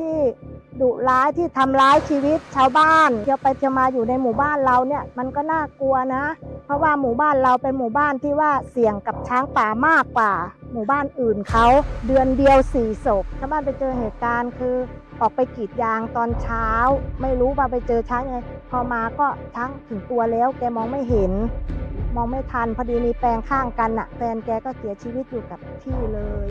ที่ดุร้ายที่ทำร้ายชีวิตชาวบ้านเที่ยวไปเที่ยวมาอยู่ในหมู่บ้านเราเนี่ยมันก็น่ากลัวนะ เพราะว่าหมู่บ้านเราเป็นหมู่บ้านที่ว่าเสี่ยงกับช้างป่ามากกว่า หมู่บ้านอื่นเขาเดือนเดียวสี่ศพชาวบ้านไปเจอเหตุการณ์คือออกไปกรีดยางตอนเช้า ไม่รู้ว่าไปเจอช้างยังไงพอมาก็ช้างถึงตัวแล้วแกมองไม่เห็น มองไม่ทัน พอดีมีแปลงข้างกันน่ะแฟนแกก็เสียชีวิตอยู่กับที่เลย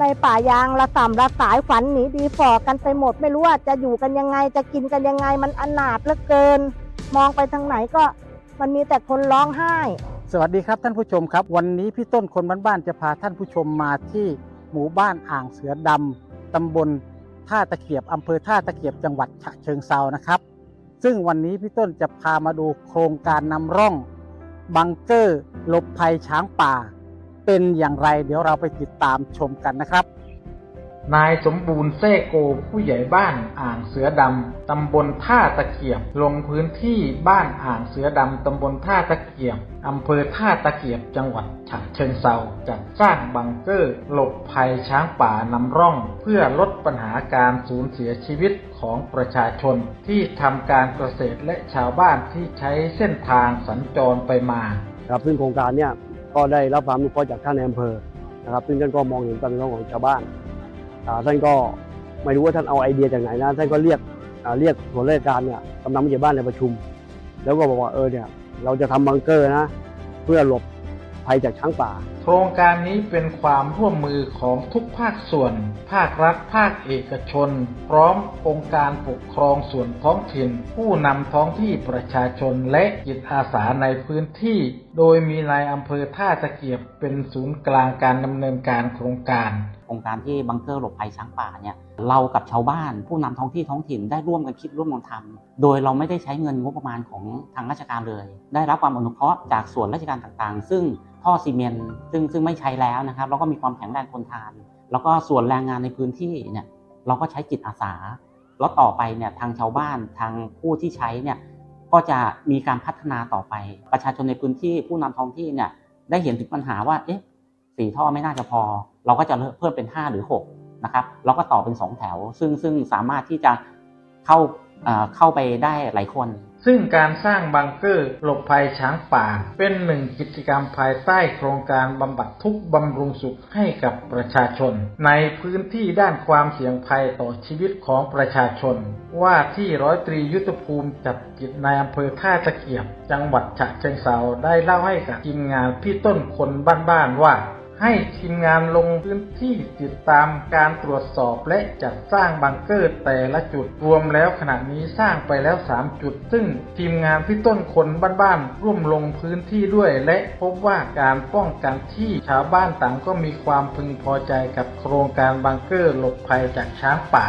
ในป่ายางระส่ำระสายฝันหนีดีฝอกันไปหมด ไม่รู้ว่าจะอยู่กันยังไงจะกินกันยังไงมันอนาถเหลือเกิน มองไปทางไหนก็มันมีแต่คนร้องไห้ สวัสดีครับท่านผู้ชมครับ วันนี้พี่ต้นคนบ้านๆจะพาท่านผู้ชมมาที่หมู่บ้านอ่างเสือดำตำบลท่าตะเกียบอำเภอท่าตะเกียบจังหวัดฉะเชิงเซานะครับ ซึ่งวันนี้พี่ต้นจะพามาดูโครงการนำร่อง บังเกอร์หลบภัยช้างป่า เป็นอย่างไรเดี๋ยวเราไปติดตามชมกันนะครับ นายสมบูรณ์เซโกผู้ใหญ่บ้านอ่างเสือดำ ตำบลท่าตะเกียบ ลงพื้นที่บ้านอ่างเสือดำ ตำบลท่าตะเกียบ อำเภอท่าตะเกียบ จังหวัดฉะเชิงเซาจัดสร้างบังเกอร์ หลบภัยช้างป่านำร่อง เพื่อลดปัญหาการสูญเสียชีวิตของประชาชน ที่ทำการเกษตรและชาวบ้านที่ใช้เส้นทางสัญจรไปมาครับซึ่งโครงการเนี่ยก็ได้รับความอนุเคราะห์จากท่านในอำเภอนะครับซึ่งท่านก็มองเห็นความเป็นของชาวบ้าน ท่านก็ไม่รู้ว่าท่านเอาไอเดียจากไหนนะท่านก็เรียกเรียกส่วนราชการเนี่ยกำนันผู้ใหญ่บ้านในประชุม แล้วก็บอกว่าเออเนี่ยเราจะทำบังเกอร์นะ เพื่อหลบภัยจากช้างป่า โครงการนี้เป็นความร่วมมือของทุกภาคส่วน ภาครัฐ ภาคเอกชน พร้อมองค์การปกครองส่วนท้องถิ่น ผู้นำท้องที่ประชาชนและจิตอาสาในพื้นที่ โดยมีนายอำเภอท่าตะเกียบเป็นศูนย์กลางการดำเนินการโครงการ รงการที่บังเกอร์หลบภัยช้างป่าเนี่ยเรากับชาวบ้าน ผู้นำท้องที่ท้องถิ่นได้ร่วมกันคิดร่วมกันทำโดยเราไม่ได้ใช้เงินงบประมาณของทางราชการเลย ได้รับความอนุเคราะห์จากส่วนราชการต่างๆ ซึ่งท่อซีเมนต์ซึ่งซึ่งไม่ใช้แล้วนะครับแล้วก็มีความแข็งแรงทนทาน แล้วก็ส่วนแรงงานในพื้นที่เนี่ยเราก็ใช้จิตอาสาแล้วต่อไปเนี่ยทางชาวบ้านทางผู้ที่ใช้เนี่ยก็จะมีการพัฒนาต่อไป ประชาชนในพื้นที่ผู้นำท้องที่เนี่ยได้เห็นถึงปัญหาว่าเอ๊ะสี่ท่อไม่น่าจะพอ เราก็จะเพิ่มเป็น 5 หรือ6นะครับเราก็ต่อเป็น 2 แถว ซึ่งซึ่งสามารถที่จะเข้าเข้าไปได้หลายคน ซึ่งการสร้างบังเกอร์หลบภัยช้างป่า เป็นหนึ่งกิจกรรมภายใต้โครงการบำบัดทุกบำรุงสุขให้กับประชาชน ในพื้นที่ด้านความเสี่ยงภัยต่อชีวิตของประชาชน ว่าที่ร้อยตรียุทธภูมิจัดกิจในอำเภอท่าตะเกียบ จังหวัดฉะเชิงเทราได้เล่าให้กับทีมงานพี่ต้นคนบ้านๆว่า ให้ทีมงานลงพื้นที่ติดตามการตรวจสอบและจัดสร้างบังเกอร์แต่ละจุดรวมแล้วขณะนี้สร้างไปแล้ว 3 จุด ซึ่งทีมงานพี่ต้นคนบ้านๆร่วมลงพื้นที่ด้วย และพบว่าการป้องกันที่ชาวบ้านต่างก็มีความพึงพอใจกับโครงการบังเกอร์หลบภัยจากช้างป่า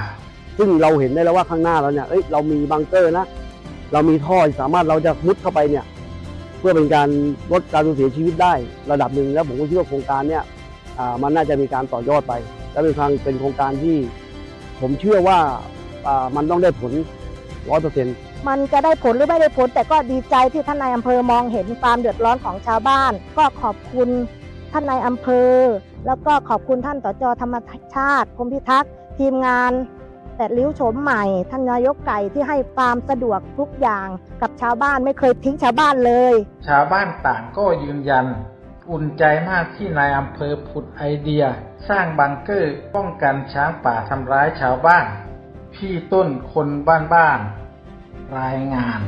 ซึ่งเราเห็นได้แล้วว่าข้างหน้าเราเนี่ยเอ้ยเรามีบังเกอร์นะเรามีท่อสามารถเราจะมุดเข้าไปเนี่ย พื่อเป็นการลดการสูญเสียชีวิตได้ระดับหนึ่งแล้วผมก็คิดว่าโครงการเนี่ยมันน่าจะมีการต่อยอดไป และเป็นทางเป็นโครงการที่ ผมเชื่อว่ามันต้องได้ผลร้อยเปอร์เซ็นต์มันจะได้ผลหรือไม่ได้ผล แต่ก็ดีใจที่ท่านนายอำเภอมองเห็นความเดือดร้อนของชาวบ้าน ก็ขอบคุณท่านนายอำเภอ แล้วก็ขอบคุณท่านต่อจอธรรมชาติกรมพิทักษ์ทีมงาน แต่ริ้วโฉมใหม่ท่านนายกไก่ที่ให้ความสะดวกทุกอย่างกับชาวบ้านไม่เคยทิ้งชาวบ้านเลย ชาวบ้านต่างก็ยืนยัน อุ่นใจมากที่นายอำเภอผุดไอเดีย สร้างบังเกอร์ป้องกันช้างป่าทำร้ายชาวบ้าน พี่ต้นคนบ้านๆรายงาน